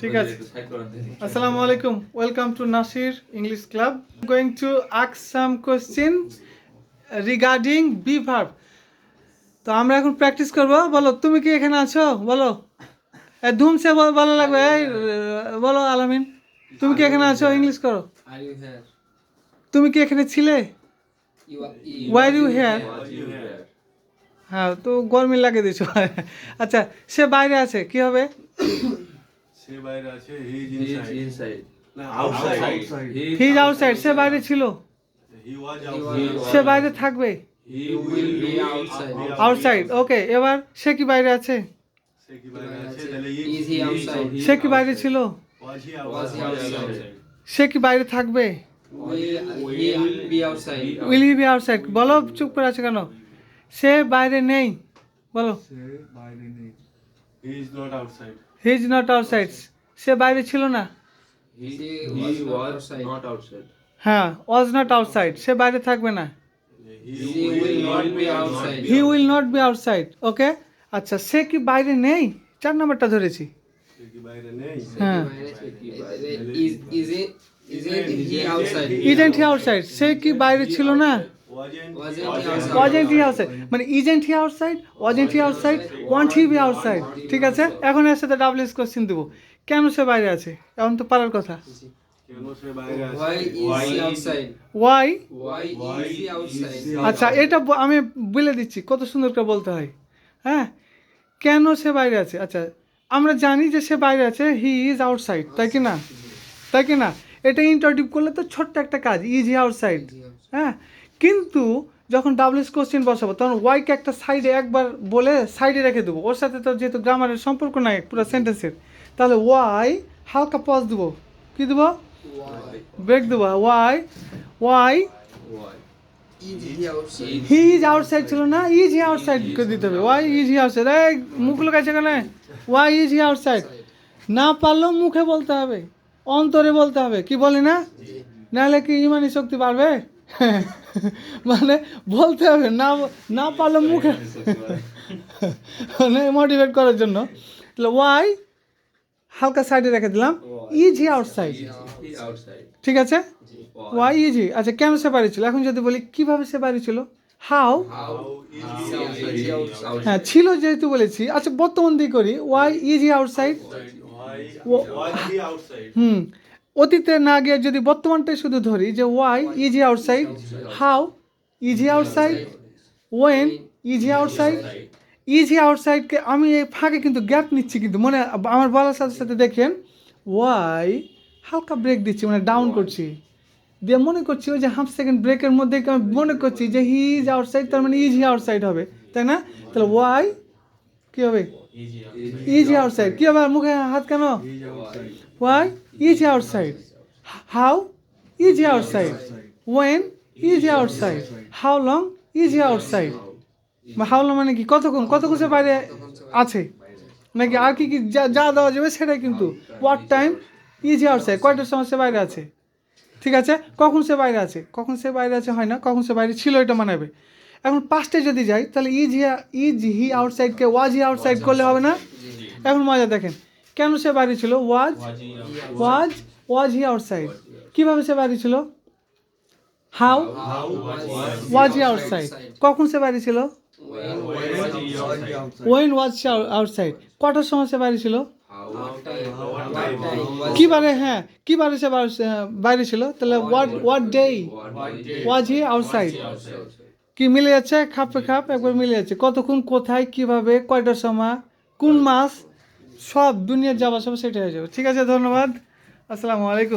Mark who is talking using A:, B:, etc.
A: ঠিক আছে। আসসালামু আলাইকুম। Welcome to Nasir English club going to ask some question regarding be verb তো আমরা এখন প্র্যাকটিস করব। বলো তুমি কি এখানে আছো? বলো। এ ধুমসে বল- ভালো লাগবে। এই বলো আলামিন। তুমি কি এখানে আছো? ইংলিশ করো? তুমি কি এখানে ছিলে. ওয়াই ইউ হেয়ার হ্যাঁ তো গরমি লাগিয়ে দিছো আচ্ছা সে বাইরে আছে কি হবে?
B: সে বাইরে আছে he is inside outside
A: he is outside সে বাইরে ছিল।
B: হি ওয়াজ আউটসাইড
A: সে বাইরে থাকবে।
C: Will be
D: be
C: outside.
A: Outside okay এবার সে কি বাইরে আছে?
B: সে কি বাইরে আছে? তাহলে
C: Is he outside?
A: সে কি বাইরে ছিল?
B: ওয়াজ হি? আউটসাইড
A: সে কি বাইরে থাকবে?
C: He will be
A: will he be outside বলো চুপ করে আছে কেন? সে বাইরে নেই বলো।
B: He is not outside
A: he is not outside সে বাইরে ছিল না।
D: He,
C: He
D: he
C: was not
D: was
C: outside.
D: not outside.
A: হ্যাঁ ওয়াজ নট আউটসাইড সে বাইরে থাকবে না।
C: He will not be outside.
A: He will not be outside okay আচ্ছা সে কি বাইরে নেই? চার নাম্বারটা ধরেছি।
B: সে কি বাইরে নেই?
A: হ্যাঁ।
C: Is is it isn't he
A: isn't he outside সে কি বাইরে ছিল না?
B: ওয়াজেন্ট
A: হি আউটসাইড মানে isn't he outside wasn't he outside won't he be outside ঠিক আছে? এখন এর সাথে ডাবল এস কোশ্চেন দেবো। কেন সে বাইরে আছে? এখন তো পারার কথা? ওয়াই? আচ্ছা এটা আমি বলে দিচ্ছি কত সুন্দর করে বলতে হয়। হ্যাঁ? কেন সে বাইরে আছে? আচ্ছা আমরা জানি যে সে বাইরে আছে হি ইজ আউটসাইড তাই কি না? তাই কি না? এটা ইন্টারডিউ করলে তো ছোট্ট একটা কাজ ইজ হি আউটসাইড হ্যাঁ? কিন্তু যখন ডাবলএস কোশ্চেন বসাবো তখন ওয়াইকে একটা সাইডে একবার বলে সাইডে রেখে দেবো। ওর সাথে তো যেহেতু গ্রামারের সম্পর্ক নাই পুরো সেন্টেন্সের তাহলে ওয়াই হালকা পজ দেবো। কী দেবো? ব্রেক দেবো। Why why? He is outside ছিল না? ইজ হি আউটসাইড করে দিতে হবে। ওয়াই ইজ হি আউটসাইড এই মুখ লোকাইছে কেন? ওয়াই ইজ হি আউটসাইড না পারলেও মুখে বলতে হবে। অন্তরে বলতে হবে। কি বলি না? নাহলে কি ইমানি শক্তি বাড়বে? মানে বলতে হবে না না পারলে মুখে মানে মোটিভেট করার জন্য। তাহলে ওয়াই হালকা সাইডে রেখে দিলাম। ইজ আউটসাইড ঠিক আছে? ওয়াই ইজ আচ্ছা কেন সে বাড়ি ছিল? এখন যদি বলি কীভাবে সে বাড়ি ছিল হাউ? হ্যাঁ ছিল যেহেতু বলেছি। আচ্ছা বর্তমান দিয়ে করি। Why is he outside hmm. অতীতে না গিয়ে যদি বর্তমানটাই শুধু ধরি যে why is outside how is outside when is outside is আউটসাইডকে আমি এই ফাঁকে কিন্তু গ্যাপ নিচ্ছি কিন্তু মনে, আমার বলার সাথে সাথে দেখেন ওয়াই হালকা ব্রেক দিচ্ছি মানে ডাউন করছি। দিয়ে মনে করছি ওই যে হাফ সেকেন্ড ব্রেকের মধ্যে আমি মনে করছি যে হি ইজ আউটসাইড তার মানে ইজ আউটসাইড হবে, তাই না? তাহলে ওয়াই কী হবে? ইজ আউটসাইড কী হবে? মুখে হাত কেন? How? Is he outside? When? Is he outside? How long? Is he outside? How long মানে কি? কতক্ষণ? কতক্ষণ সে বাইরে আছে? নাকি আর কি কি যা যা দেওয়া যাবে সেটাই কিন্তু। হোয়াট টাইম ইজ আউটসাইড কয়টার সময় সে বাইরে আছে? ঠিক আছে? কখন সে বাইরে আছে? কখন সে বাইরে আছে হয় না? কখন সে বাইরে ছিল এটা মানাবে? এখন পাঁচটে যদি যাই তাহলে ইজ হি ইজ হি আউটসাইডকে ওয়াজ হি আউটসাইড করলে হবে না এখন মজা দেখেন কেন সে বাইরে ছিল ওয়াজ ওয়াজ ওয়াজ হি আউটসাইড কীভাবে সে বাইরে ছিল হাউ ওয়াজ হি আউটসাইড কখন সে বাইরে ছিল
C: When was he outside?
A: When was outside কটার সময় সে বাইরে ছিল
C: What বারে
A: হ্যাঁ হ্যাঁ কিবারে সে বাইরে- বাইরে ছিল তাহলে what what day was he outside কি মিলে যাচ্ছে খাপে খাপ একবার মিলে যাচ্ছে কতক্ষণ কোথায় কীভাবে কয়টার সময় কোন মাস সব দুনিয়ার যাওয়া সব সেটা হয়ে যাবে। ঠিক আছে ধন্যবাদ। আসসালামু আলাইকুম।